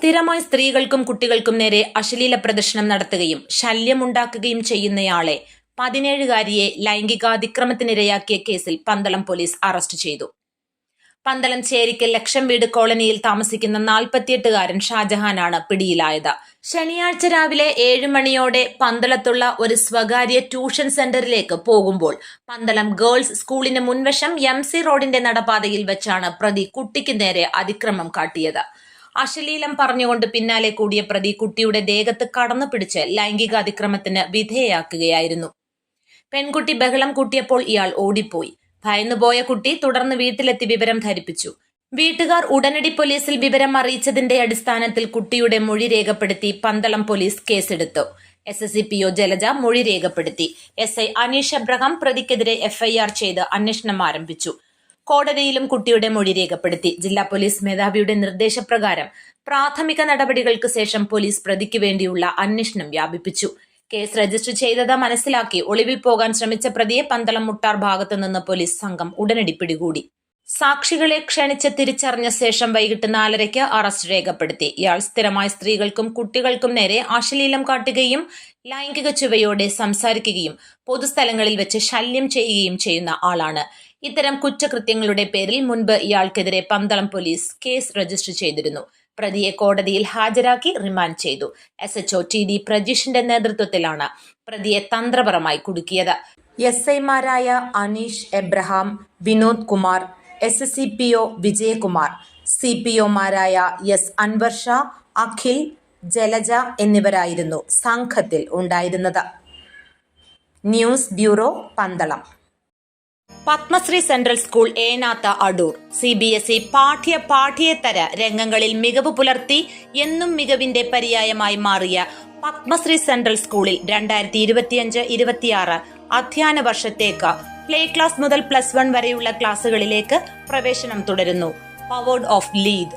സ്ഥിരമായി സ്ത്രീകൾക്കും കുട്ടികൾക്കും നേരെ അശ്ലീല പ്രദർശനം നടത്തുകയും ശല്യമുണ്ടാക്കുകയും ചെയ്യുന്നയാളെ പതിനേഴുകാരിയെ ലൈംഗികാതിക്രമത്തിനിരയാക്കിയ കേസിൽ പന്തളം പോലീസ് അറസ്റ്റ് ചെയ്തു. പന്തളം ചേരിക്കൽ ലക്ഷം വീട് കോളനിയിൽ താമസിക്കുന്ന നാൽപ്പത്തിയെട്ടുകാരൻ ഷാജഹാനാണ് പിടിയിലായത്. ശനിയാഴ്ച രാവിലെ ഏഴ് മണിയോടെ പന്തളത്തുള്ള ഒരു സ്വകാര്യ ട്യൂഷൻ സെന്ററിലേക്ക് പോകുമ്പോൾ പന്തളം ഗേൾസ് സ്കൂളിന് മുൻവശം എം സി റോഡിന്റെ നടപാതയിൽ വെച്ചാണ് പ്രതി കുട്ടിക്ക് നേരെ അതിക്രമം കാട്ടിയത്. അശ്ലീലം പറഞ്ഞുകൊണ്ട് പിന്നാലെ കൂടിയ പ്രതി കുട്ടിയുടെ ദേഹത്ത് കടന്നു പിടിച്ച് ലൈംഗിക അതിക്രമത്തിന് വിധേയയാക്കുകയായിരുന്നു പെൺകുട്ടി ബഹളം കൂട്ടിയപ്പോൾ ഇയാൾ ഓടിപ്പോയി. ഭയന്നുപോയ കുട്ടി തുടർന്ന് വീട്ടിലെത്തി വിവരം ധരിപ്പിച്ചു. വീട്ടുകാർ ഉടനടി പോലീസിൽ വിവരം അറിയിച്ചതിന്റെ അടിസ്ഥാനത്തിൽ കുട്ടിയുടെ മൊഴി രേഖപ്പെടുത്തി പന്തളം പോലീസ് കേസെടുത്തു. S S C P O Jalaja മൊഴി രേഖപ്പെടുത്തി. എസ് ഐ അനീഷ് അബ്രഹാം പ്രതിക്കെതിരെ എഫ്ഐആർ ചെയ്ത് അന്വേഷണം ആരംഭിച്ചു. കോടതിയിലും കുട്ടിയുടെ മൊഴി രേഖപ്പെടുത്തി. ജില്ലാ പോലീസ് മേധാവിയുടെ നിർദ്ദേശപ്രകാരം പ്രാഥമിക നടപടികൾക്ക് ശേഷം പോലീസ് പ്രതിക്ക് വേണ്ടിയുള്ള അന്വേഷണം വ്യാപിപ്പിച്ചു. കേസ് രജിസ്റ്റർ ചെയ്തത് മനസ്സിലാക്കി ഒളിവിൽ പോകാൻ ശ്രമിച്ച പ്രതിയെ പന്തളം മുട്ടാർ ഭാഗത്തു നിന്ന് പോലീസ് സംഘം ഉടനടി പിടികൂടി. സാക്ഷികളെ ക്ഷണിച്ച് തിരിച്ചറിഞ്ഞ ശേഷം വൈകിട്ട് നാലരയ്ക്ക് അറസ്റ്റ് രേഖപ്പെടുത്തി. ഇയാൾ സ്ഥിരമായി സ്ത്രീകൾക്കും കുട്ടികൾക്കും നേരെ അശ്ലീലം കാട്ടുകയും ലൈംഗിക ചുവയോടെ സംസാരിക്കുകയും പൊതുസ്ഥലങ്ങളിൽ വെച്ച് ശല്യം ചെയ്യുകയും ചെയ്യുന്ന ആളാണ്. ഇത്തരം കുറ്റകൃത്യങ്ങളുടെ പേരിൽ മുൻപ് ഇയാൾക്കെതിരെ പന്തളം പോലീസ് കേസ് രജിസ്റ്റർ ചെയ്തിരുന്നു. പ്രതിയെ കോടതിയിൽ ഹാജരാക്കി റിമാൻഡ് ചെയ്തു. S H O T D പ്രജീഷിന്റെ നേതൃത്വത്തിലാണ് പ്രതിയെ തന്ത്രപരമായി കുടുക്കിയത്. എസ് ഐമാരായ Aneesh Abraham Vinod Kumar S S C P O Vijayakumar C P ഒമാരായ S Anwar Shah Akhil Jalaja എന്നിവരായിരുന്നു സംഘത്തിൽ ഉണ്ടായിരുന്നത്. News bureau Pandalam. Padmashree central school Enath Adoor. C B S E പാഠ്യ പാഠ്യേതര രംഗങ്ങളിൽ മികവ് പുലർത്തി എന്നും മികവിന്റെ പര്യായമായി മാറിയ പത്മശ്രീ സെൻട്രൽ സ്കൂളിൽ രണ്ടായിരത്തി ഇരുപത്തിയഞ്ച് ഇരുപത്തിയാറ് അധ്യയന വർഷത്തേക്ക് പ്ലേ ക്ലാസ് മുതൽ പ്ലസ് വൺ വരെയുള്ള ക്ലാസുകളിലേക്ക് പ്രവേശനം തുടരുന്നു. Powered of lead